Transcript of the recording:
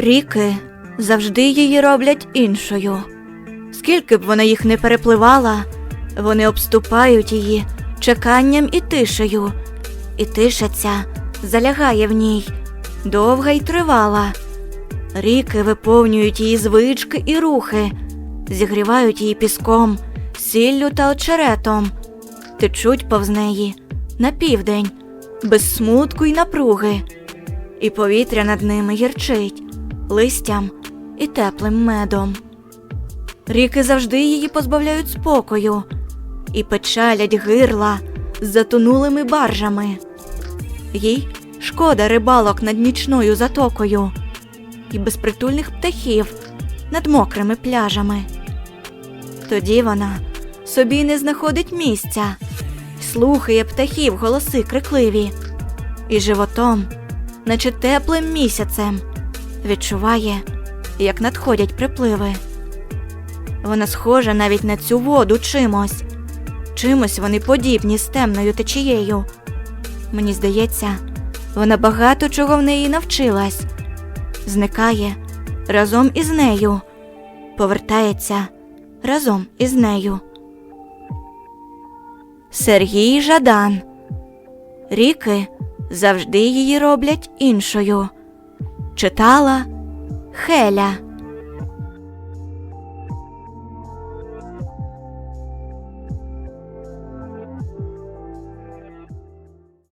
Ріки завжди її роблять іншою. Скільки б вона їх не перепливала, вони обступають її чеканням і тишею, і тиша ця залягає в ній, довга й тривала. Ріки виповнюють її звички і рухи, зігрівають її піском, сіллю та очеретом, течуть повз неї на південь, без смутку й напруги, і повітря над ними гірчить листям і теплим медом. Ріки завжди її позбавляють спокою і печалять гирла з затонулими баржами. Їй шкода рибалок над нічною затокою і безпритульних птахів над мокрими пляжами. Тоді вона собі не знаходить місця, слухає птахів голоси крикливі, і животом, наче теплим місяцем, відчуває, як надходять припливи. Вона схожа навіть на цю воду чимось. Чимось вони подібні з темною течією. Мені здається, вона багато чого в неї навчилась, зникає разом із нею, повертається разом із нею. Сергій Жадан. Ріки завжди її роблять іншою. Читала Хеля.